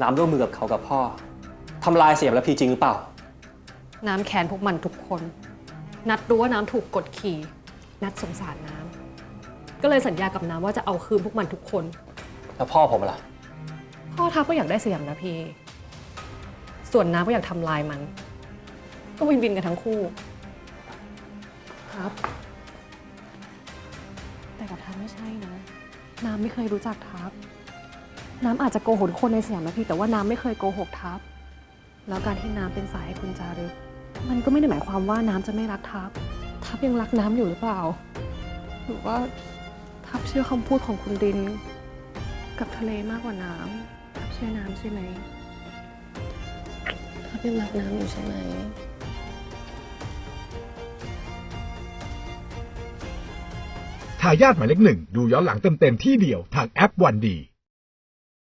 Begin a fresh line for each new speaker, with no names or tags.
น้ำร่วมมือกับเขากับพ่อทำลายเสียมและพีจริงหรือเปล่า
น้ำแค้นพวกมันทุกคน นัดรู้ว่าน้ำถูกกดขี่ นัดสงสารน้ำก็เลยสัญญากับน้ำว่าจะเอาคืนพวกมันทุกคน
แล้วพ่อผมล่ะ
พ่อทัพก็อยากได้สยามนะพี่ ส่วนน้ำก็อยากทำลายมัน ก็วินวินกันทั้งคู่ ครับ แต่กับทัพไม่ใช่นะ น้ำไม่เคยรู้จักทัพ น้ำอาจจะโกหกคนในสยามนะพี่แต่ว่าน้ำไม่เคยโกหกทัพแล้วการที่น้ำเป็นสายให้คุณจารึก มันก็ไม่ได้หมายความว่าน้ำจะไม่รักทัพทัพยังรักน้ำอยู่หรือเปล่า หรือว่าทัพเชื่อคำพูดของคุณดิน กับทะเลมากกว่าน้ำทัพเชื่อน้ำใช่ไหมทัพยังรักน้ำอยู่ใช่ไหม
ทายาทหมายเลขหนึ่งดูย้อนหลังเต็มๆที่เดียวทางแอปวันดี